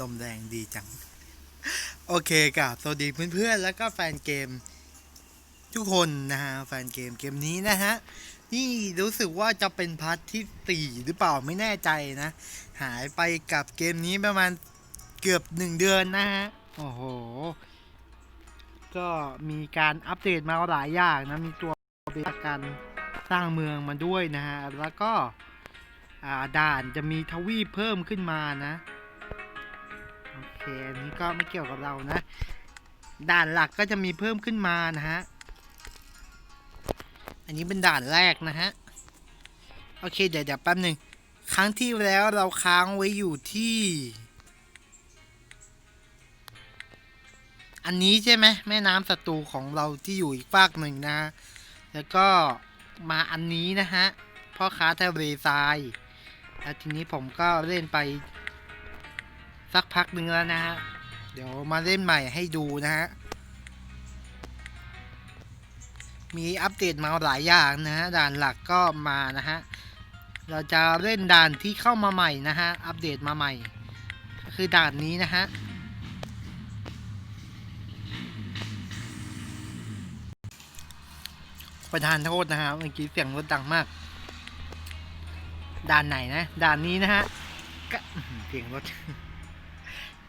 ลมแรงดีจัง โอเคกับสวัสดีเพื่อนๆ แล้วก็แฟนเกม ทุกคนนะฮะ แฟนเกมเกมนี้นะฮะ นี่รู้สึกว่าจะเป็นพาร์ทที่สี่หรือเปล่าไม่แน่ใจนะ หายไปกับเกมนี้ประมาณเกือบหนึ่งเดือนนะฮะ โอ้โห ก็มีการอัปเดตมาหลายอย่างนะ มีตัวเป็นการสร้างเมืองมาด้วยนะฮะ แล้วก็ด่านจะมีทวีปเพิ่มขึ้นมานะ อเคอันนี้ก็ไม่เกี่ยวกับเรานะ ด่านหลักก็จะมีเพิ่มขึ้นมานะฮะ อันนี้เป็นด่านแรกนะฮะ โอเคเดี๋ยวเดี๋ยวแป๊บหนึ่งครั้งที่แล้วเราค้างไว้อยู่ที่ อันนี้ใช่ไหมแม่น้ำศัตรูของเราที่อยู่อีกฝากหนึ่งนะฮะแล้วก็มาอันนี้นะฮะพ่อค้าทะเลทราย แล้วทีนี้ผมก็เล่นไป สักพักหนึ่งแล้วนะฮะ เดี๋ยวมาเล่นใหม่ให้ดูนะฮะ มีอัปเดตมาหลายอย่างนะฮะ ด่านหลักก็มานะฮะ เราจะเล่นด่านที่เข้ามาใหม่นะฮะ อัปเดตมาใหม่ ก็คือด่านนี้นะฮะประธานโทษนะฮะเมื่อกี้เสียงรถดังมาก ด่านไหนนะ ด่านนี้นะฮะเสียงรถ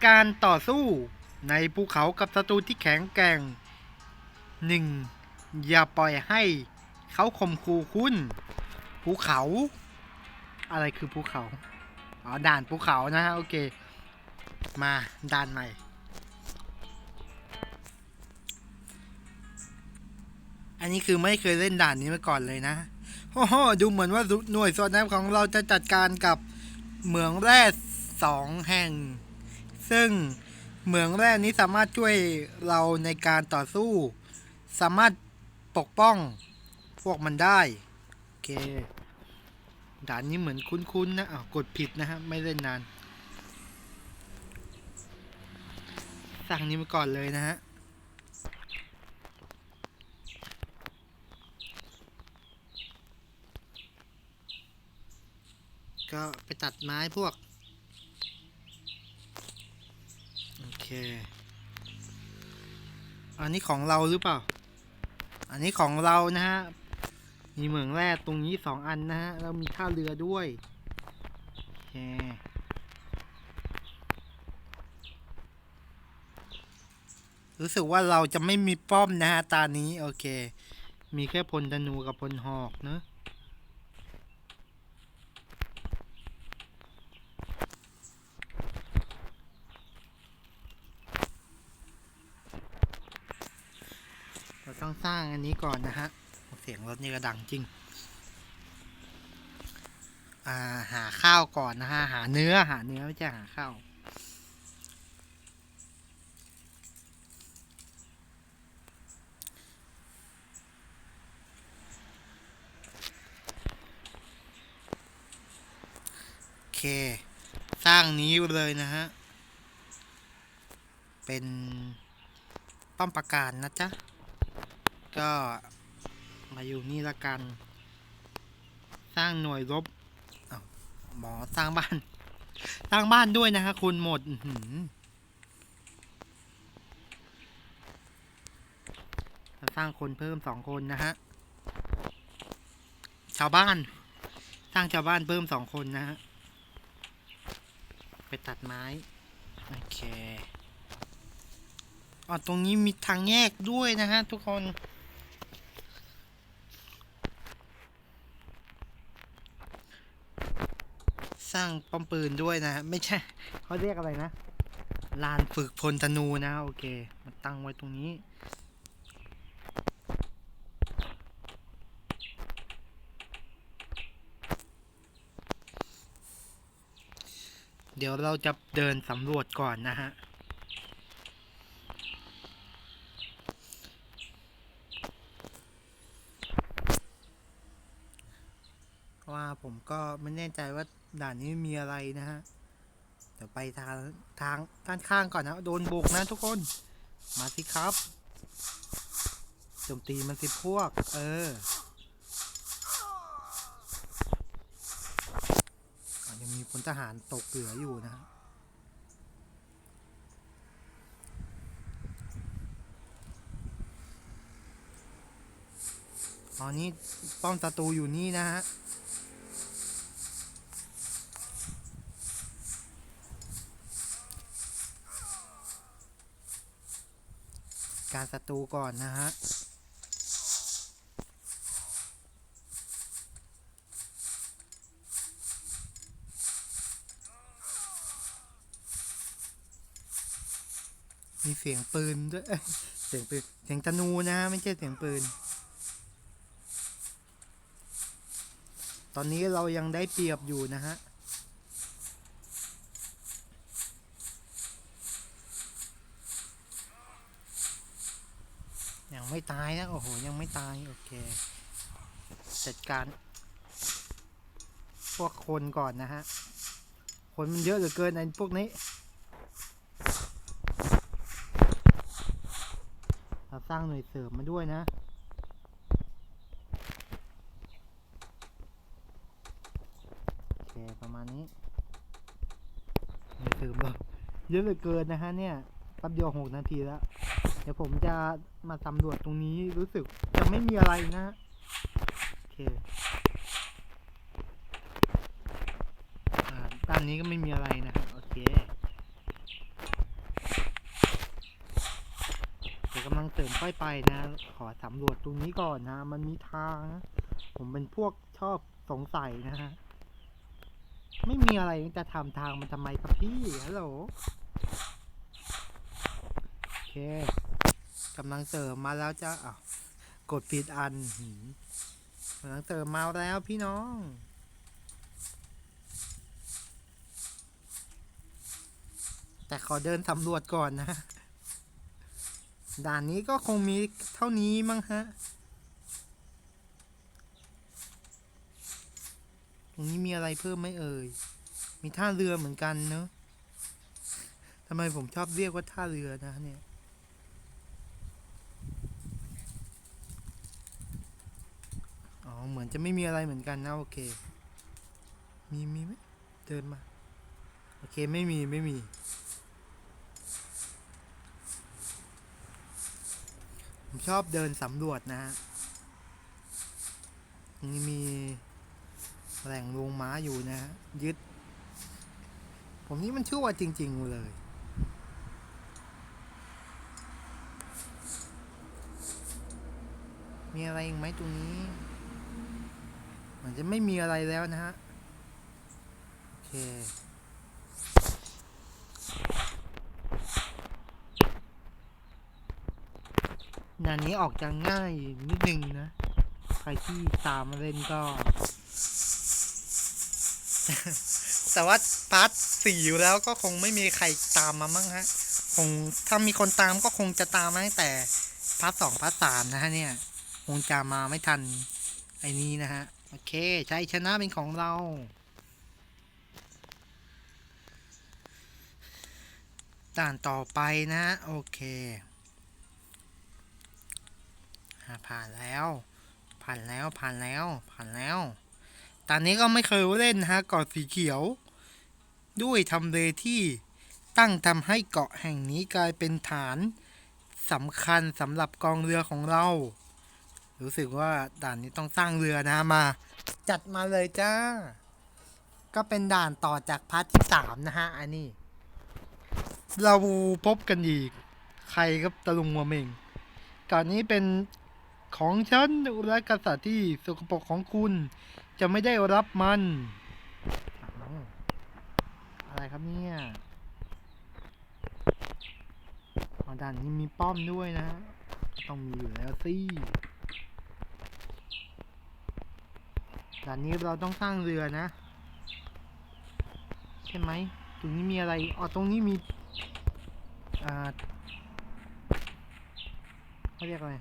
การต่อสู้ในภูเขากับศัตรูที่แข็งแกร่งหนึ่งอย่าปล่อยให้เขาข่มขู่คุณ ภูเขา อะไรคือภูเขา อ๋อ ด่านภูเขานะฮะ โอเค มาด่านใหม่ อันนี้คือไม่เคยเล่นด่านนี้มาก่อนเลยนะโอ้โหดูเหมือนว่าหน่วยสอดแนมของเราจะจัดการกับเหมืองแร่สองแห่ง ซึ่งเหมืองแร่นี้สามารถช่วยเราในการต่อสู้ สามารถปกป้องพวกมันได้ โอเค ด่านนี้เหมือนคุ้นๆนะอ้าวกดผิดนะฮะ ไม่เล่นนาน สั่งนี้มาก่อนเลยนะฮะก็ไปตัดไม้พวก โอ เคอันนี้ของเราหรือเปล่า อันนี้ของเรานะฮะ มีเหมืองแร่ตรงนี้สองอันนะฮะ แล้วมีท่าเรือด้วย โอเค รู้สึกว่าเราจะไม่มีป้อมนะฮะ ตานี้ โอเค มีแค่พลธนูกับพลหอกเนอะ เราต้อง สร้างอันนี้ก่อนนะฮะ เสียงรถนี่ก็ดังจริง อ่าหาข้าวก่อนนะฮะ หาเนื้อหาเนื้อไม่ใช่หาข้าวโอเคสร้างนี้เลยนะฮะ เป็นป้อมปราการนะจ๊ะ ก็มาอยู่นี่ละกัน สร้างหน่วยรบหมอสร้างบ้าน สร้างบ้านด้วยนะฮะคุณหมดหสร้างคนเพิ่มสองคนนะฮะ ชาวบ้าน สร้างชาวบ้านเพิ่มสองคนนะฮะ ไปตัดไม้ โอเคอ๋อตรงนี้มีทางแยกด้วยนะฮะทุกคน สร้างป้อมปืนด้วยนะฮะไม่ใช่เขาเรียกอะไรนะ ลานฝึกพลธนูนะโอเค มาตั้งไว้ตรงนี้ เดี๋ยวเราจะเดินสำรวจก่อนนะฮะ มก็ไม่แน่ใจว่าด่านนี้มีอะไรนะฮะเดี๋ยวไปทางทางด้านข้างก่อนนะ โดนบุกนะทุกคน มาสิครับโจมตีมันสิพวก เออยังมีพลทหารตกเหลืออยู่นะตอนนี้ป้อมศัตรูอยู่นี่นะฮะ การศัตรูก่อนนะฮะมีเสียงปืนด้วยเสียงปืน เสียงธนูนะฮะไม่ใช่เสียงปืน ตอนนี้เรายังได้เปรียบอยู่นะฮะ ไม่ตายนะ โอ้โห ยังไม่ตาย โอเค จัดการ พวกคนก่อนนะฮะ คนมันเยอะเหลือเกินไอ้พวกนี้เราสร้างหน่วยเสริมมาด้วยนะโอเคประมาณนี้หน่วยเสริมเราเยอะเหลือเกินนะฮะเนี่ยแป๊บเดียวหกนาทีแล้ว เดี๋ยวผมจะมาสำรวจตรงนี้รู้สึกจะไม่มีอะไรนะโอเคอ่าด้านนี้ก็ไม่มีอะไรนะโอเคเดี๋ยวกำลังเสริมค่อยไปนะ ขอสำรวจตรงนี้ก่อนนะ มันมีทางนะผมเป็นพวกชอบสงสัยนะฮะไม่มีอะไรจะทำทางมันทำไมครับพี่ฮัลโหลโอเค กำลังเสริมมาแล้วจ้าอ้าวกดผิดอันกำลังเสริมมาแล้วพี่น้องแต่ขอเดินสำรวจก่อนนะ ด่านนี้ก็คงมีเท่านี้มั้งฮะ ตรงนี้มีอะไรเพิ่มไหมเอ่ย มีท่าเรือเหมือนกันเนอะทำไมผมชอบเรียกว่าท่าเรือนะเนี่ย อ๋อ เหมือนจะไม่มีอะไรเหมือนกันนะโอเค มีมีไหมเดินมา โอเคไม่มีไม่มี ผมชอบเดินสำรวจนะฮะนี่มีแหล่งลงม้าอยู่นะฮะยึด ผมนี่มันชั่วจริงๆเลยมีอะไรอีกไหมตรงนี้ มันจะไม่มีอะไรแล้วนะฮะ โอเค งานนี้ออกจะง่ายนิดนึงนะ ใครที่ตามมาเล่นก็ แต่ว่าพาร์ทสี่อยู่แล้วก็คงไม่มีใครตามมามั้งฮะ คงถ้ามีคนตามก็คงจะตามมาตั้งแต่พาร์ทสองพาร์ทสามนะฮะเนี่ย คงจะมาไม่ทันไอ้นี้นะฮะ โอเคชัยชนะเป็นของเรา ด่านต่อไปนะ โอเคผ่านแล้ว ผ่านแล้วผ่านแล้วผ่านแล้วตอนนี้ก็ไม่เคยเล่นนะฮะเกาะสีเขียว ด้วยทำเลที่ตั้งทำให้เกาะแห่งนี้กลายเป็นฐานสำคัญสำหรับกองเรือของเรา รู้สึกว่าด่านนี้ต้องสร้างเรือนะมา จัดมาเลยจ้า ก็เป็นด่านต่อจากพาร์ทที่สามนะฮะ อันนี้ เราพบกันอีก ใครครับตะลุงมัวเมงก่อนนี้เป็นของฉันและกษัตริย์ที่สกปรกของคุณ จะไม่ได้รับมัน อะไรครับเนี่ยด่านนี้มีป้อมด้วยนะฮะต้องมีอยู่แล้วสิ ด่านนี้เราต้องสร้างเรือนะ ใช่ไหมตรงนี้มีอะไรอ๋อตรงนี้มีอ่าเขาเรียกอะไร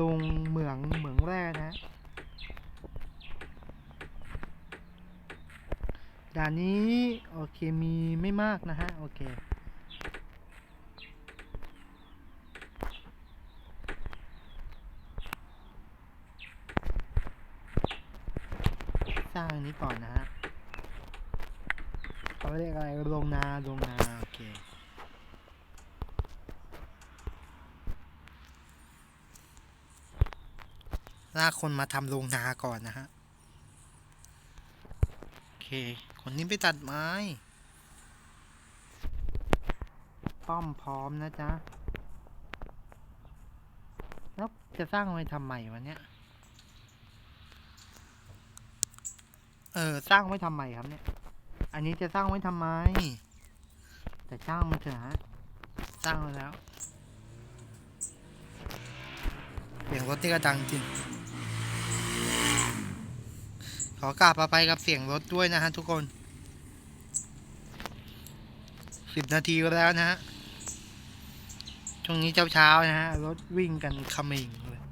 ลงเหมืองเหมืองแร่นะด่านนี้ โอเคมีไม่มากนะฮะ โอเค สร้างอั นี้ก่อนนะฮะเขาเรียกอะไรโรงนาโรงนาโอเคลากคนมาทำโรงนาก่อนนะฮะ โอเค คนนี้ไปตัดไม้ ป้อมพร้อมนะจ๊ะ แล้วจะสร้างไว้ทำไมวะเนี่ย เออสร้างไว้ทำไมครับเนี่ย อันนี้จะสร้างไว้ทำไม แต่ช่างมันเถอะฮะ สร้างไว้แล้ว เสียงรถที่ก็ดังจริง ขอกราบมาไปกับเสียงรถด้วยนะฮะทุกคนสิบนาทีแล้วนะฮะ ช่วงนี้เช้าเช้าๆนะฮะ รถวิ่งกันคำมิงเลย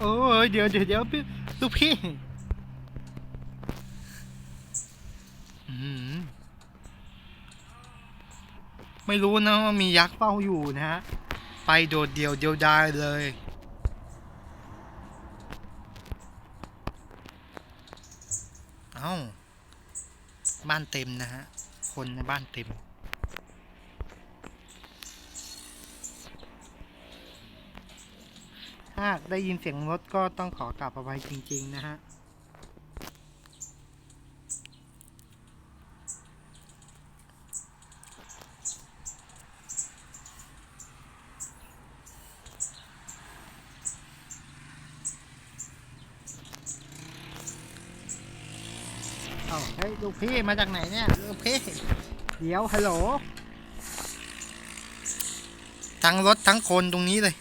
โอ้ยเดี๋ยวเดี๋ยวเดี๋ยวพี่ลูกพี่ไม่รู้นะว่ามียักษ์เฝ้าอยู่นะฮะ ไปโดดเดี่ยวเดียวดายเลย เอ้า บ้านเต็มนะฮะ คนในบ้านเต็ม้าได้ยินเสียงรถก็ต้องขอกลับเอาไว้จริง ๆ นะฮะเอ้าเฮ้ยลูกพี่มาจากไหนเนี่ยลูกพี่เดี๋ยวฮัลโหลทั้งรถทั้งคนตรงนี้เลย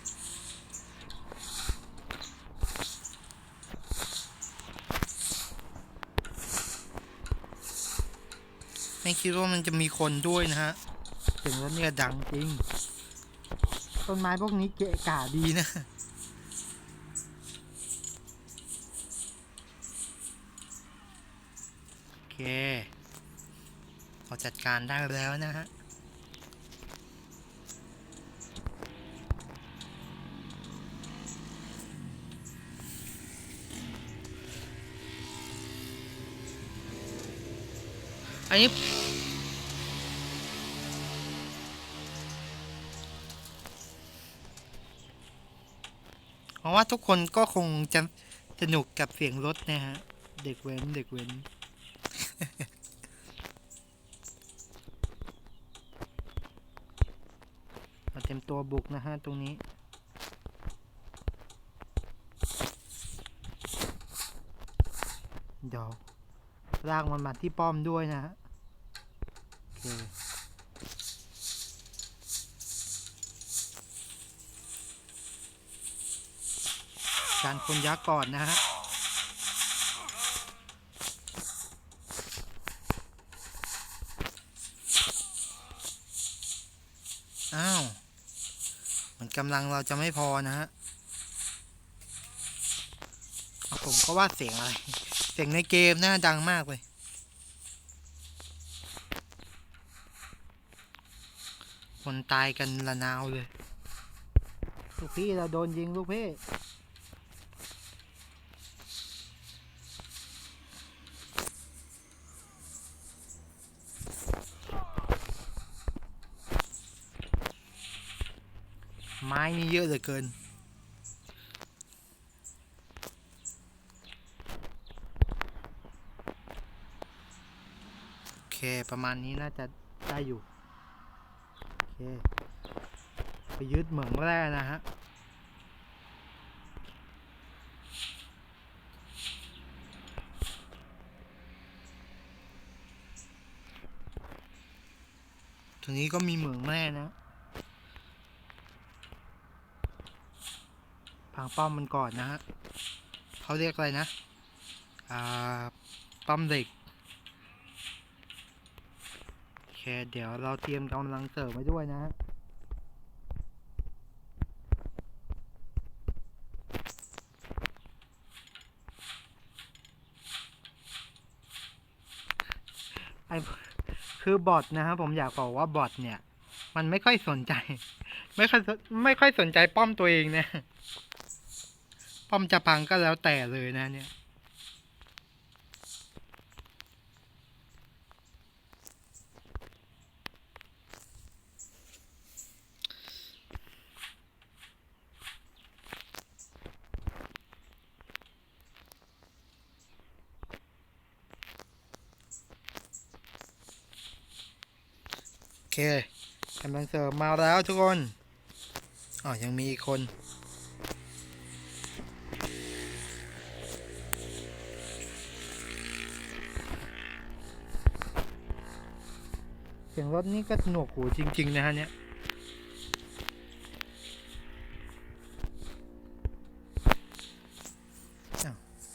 ไม่คิดว่ามันจะมีคนด้วยนะฮะเสียงรถเนี่ยดังจริง ต้นไม้พวกนี้เกะกะดีนะโอเคพอจัดการได้แล้วนะฮะอันนี้ ราะว่าทุกคนก็คงจะสนุกกับเสียงรถนะฮะ เด็กเว้นเด็กเว้นเราเต็มตัวบุกนะฮะ ตรงนี้ เดี๋ยวลากมันมาที่ป้อมด้วยนะฮะ โอเค การคนยักษ์ก่อนนะฮะอ้าว มันกำลังเราจะไม่พอนะฮะเอาผมก็ว่าเสียงอะไร เสียงในเกมน่าดังมากเลยคนตายกันละนาวเลย ลูกพี่เราโดนยิงลูกพี่ ม้นี่เยอะเหลือเกิน โอเค ประมาณนี้น่าจะได้อยู่ โอเค ไปยึดเหมืองแร่นะฮะตรงนี้ก็มีเหมืองแร่นะ พังป้อมมันก่อนนะฮะเขาเรียกอะไรนะ อ่า ป้อมเหล็กโอเคเดี๋ยวเราเตรียมกำลังเสริมไว้ด้วยนะฮะไอคือบอทนะครับผมอยากบอกว่าบอทเนี่ย มันไม่ค่อยสนใจ ไม่ค่อยสนไม่ค่อยสนใจป้อมตัวเองนะ ป้อมจะพังก็แล้วแต่เลยนะเนี่ยเคกำลังเสิร์ฟมาแล้วทุกคน อ๋อ ยังมีอีกคน ยงรถนี่ก็หนวกหูจริง ๆ นะฮะเนี่ย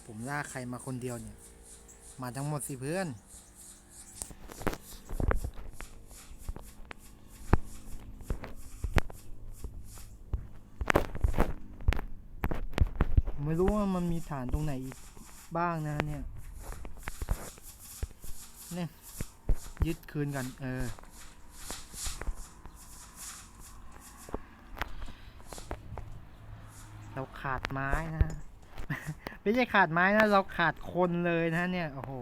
ผมลากใครมาคนเดียวเนี่ย มาทั้งหมดสิเพื่อน ไม่รู้ว่ามันมีฐานตรงไหนอีกบ้างนะเนี่ย เนี่ย ยึดคืนกันเออเราขาดไม้นะ ไม่ใช่ขาดไม้นะ เราขาดคนเลยนะเนี่ย โอ้โห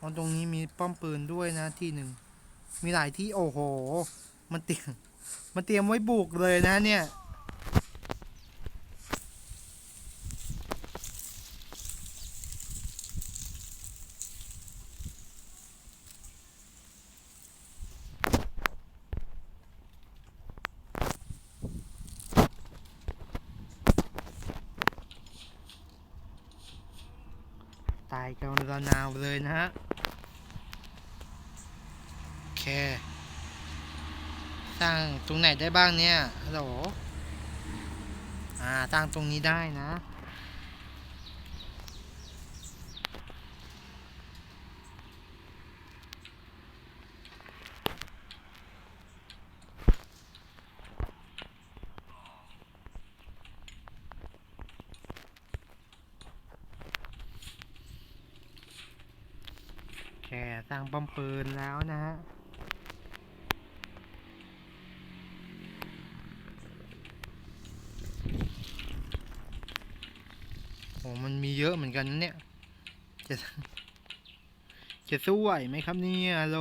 อ๋อตรงนี้มีป้อมปื นด้วยนะที่หนึ่งมีหลายที่โอ้โห มันเตรียมมันเตรียมไว้บุกเลยนะเนี่ยตายกันระนาวเลยนะฮะ โอเค สร้าง ตรงไหนได้บ้างเนี่ยฮัลโหลอ่าสร้งตรงนี้ได้นะโอเคสร้างป้อมปืนแล้วนะฮะ โอ้มันมีเย อะเหมือนกันเนี่ย จะจะสู้ไหวไหมครับเนี่ยฮัลโหล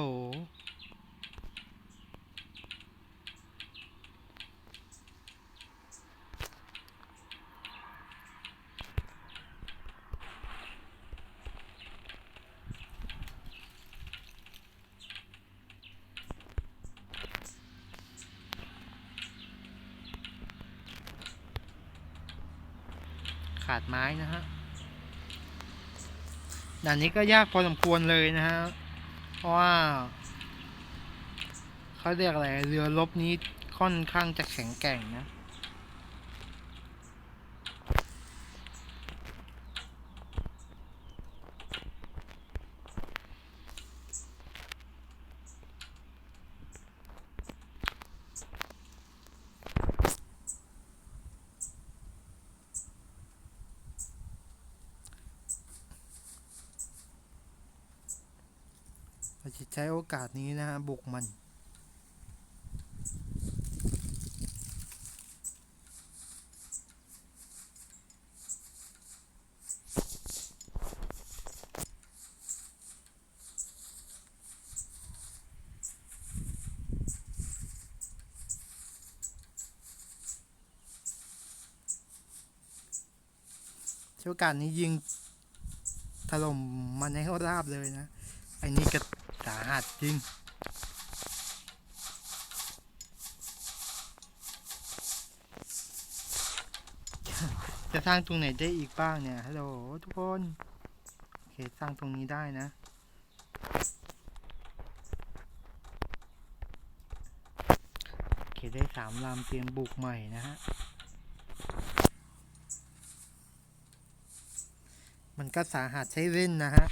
ขาดไม้นะฮะ ด่านนี้ก็ยากพอสมควรเลยนะฮะ เพราะว่าเขาเรียกอะไร เรือลบนี้ค่อนข้างจะแข็งแกร่งนะ เราจะใช้โอ กาสนี้นะฮะบุกมันใช้โอกาสนี้ยิงถล่มมันให้ราบเลยนะไอ้นี่ก็าหัสจริง จะสร้างตรงไหนได้อีกบ้างเนี่ยฮัลโหลทุกคน โอเค สร้างตรงนี้ได้นะโอเคได้สามลำเตรียมบุกใหม่นะฮะมันก็สาหัสใช้เล่นนะฮะ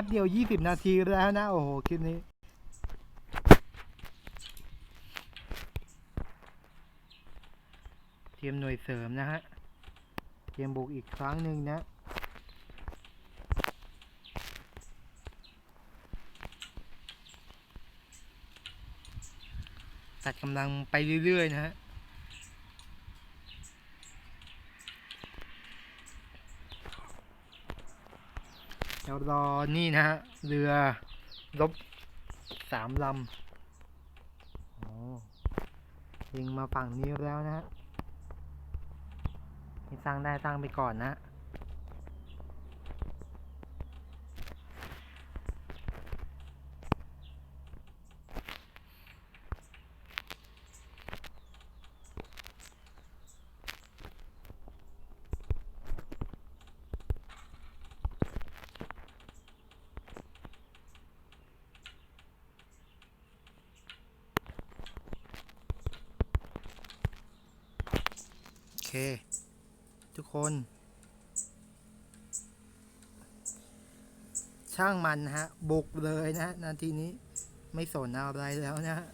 ป๊บเดียว 20 นาทีแล้วนะ โอ้โห คลิปนี้ เตรียมหน่วยเสริมนะฮะ เตรียมบุกอีกครั้งหนึ่งนะตัดกำลังไปเรื่อย ๆ นะฮะ ดี๋ยวรอนี่นะฮะ เรือรบสามลำโอ้ยิงมาฝั่งนี้แล้วนะฮะสร้างได้สร้างไปก่อนนะ ทุกคน ช่างมันฮะ บุกเลยนะนาทีนี้ไม่สนอะไรแล้วนะฮะ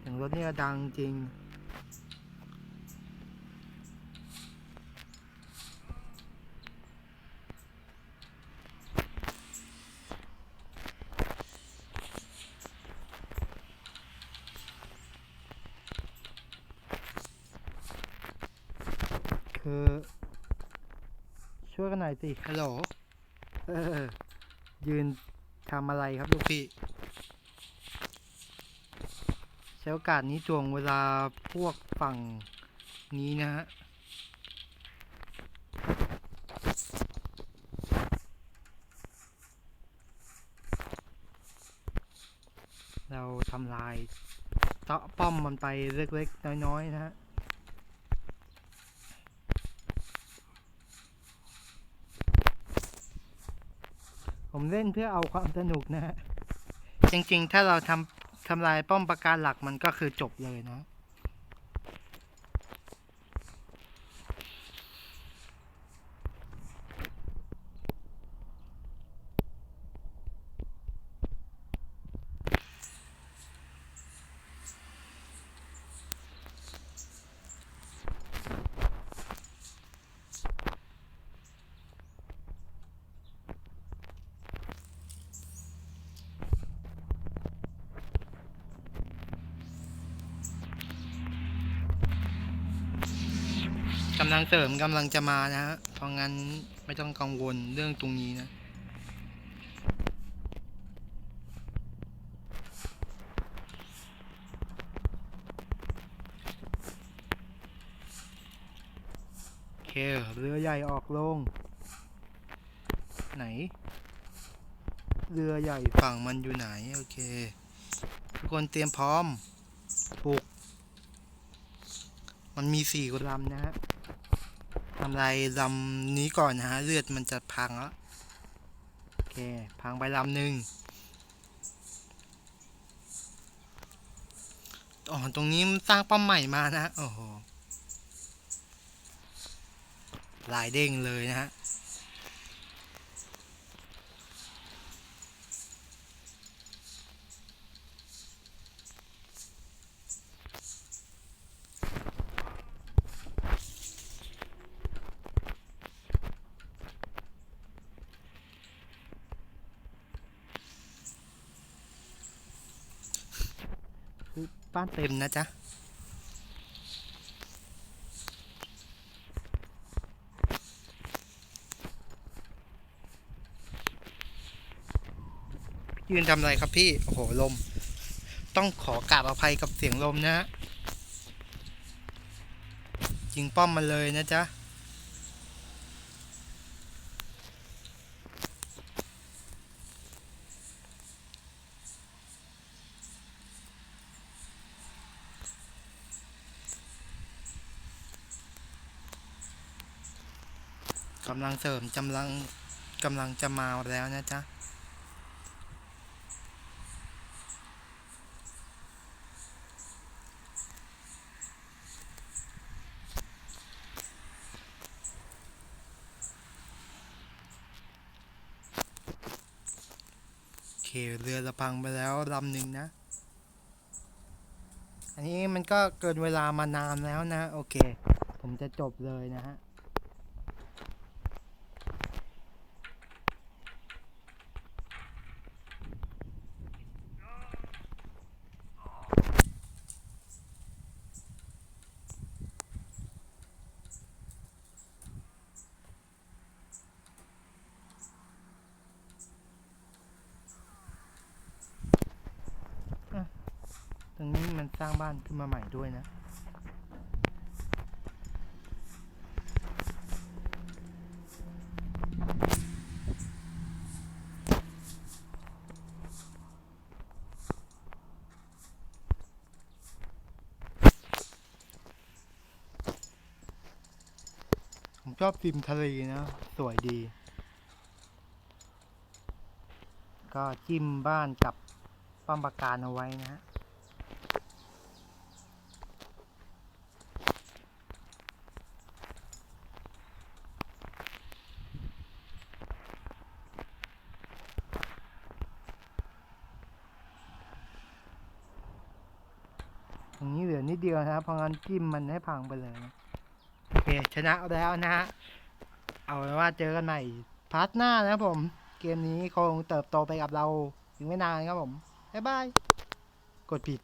อย่างรถเนี่ยดังจริง คือ ช่วยกันหน่อยสิฮัลโหลยืนทำอะไรครับลูกพี่ ใช้โอกาสนี้จวงเวลาพวกฝั่งนี้นะฮะเราทำลายเตาะป้อมมันไปเล็กๆ น้อย ๆ นะฮะ ผมเล่นเพื่อเอาความสนุกนะฮะ จริงๆ ถ้าเราทำทำลายป้อมปราการหลักมันก็คือจบเลยนะำลังเสริมกำลังจะมานะฮะเพราะงั้นไม่ต้องกังวลเรื่องตรงนี้นะโอเคเรือใหญ่ออกลง ไหน เรือใหญ่ฝั่งมันอยู่ไหน โอเค ทุกคนเตรียมพร้อมปลุกมันมีสี่ลำนะฮะำลายลำนี้ก่อนนะฮะ เลือดมันจะพังแล้ว โอเค พังไปลำหนึ่งอ๋อ ตรงนี้มันสร้างป้อมใหม่มานะฮะโอ้โห ลายเด้งเลยนะฮะ บ้านเต็มนะจ๊ะยืนทำอะไรครับพี่ โอ้โห ลม ต้องขอกราบอภัยกับเสียงลมนะฮะยิงป้อมมาเลยนะจ๊ะำลังเสริมกำลังกำลังจะมาแล้วนะจ๊ะโอเคเรือระพังไปแล้วลำหนึ่งนะ อันนี้มันก็เกินเวลามานานแล้วนะ โอเค ผมจะจบเลยนะฮะ มันสร้างบ้านขึ้น มาใหม่ด้วยนะ ผมชอบริมทะเลนะ สวยดี ก็จิ้มบ้านกับป้อมปราการเอาไว้นะฮะ อย่าง นี้เหลือนิดเดียวนะครับเพราะงั้นจิ้มมันให้พังไปเลยนะโอเคชนะแล้วนะฮะเอาไว้ว่าเจอกันใหม่พาร์ทหน้านะครับผม เกมนี้คงเติบโตไปกับเราถึงไม่นานครับผมบ๊ายบายกดผิด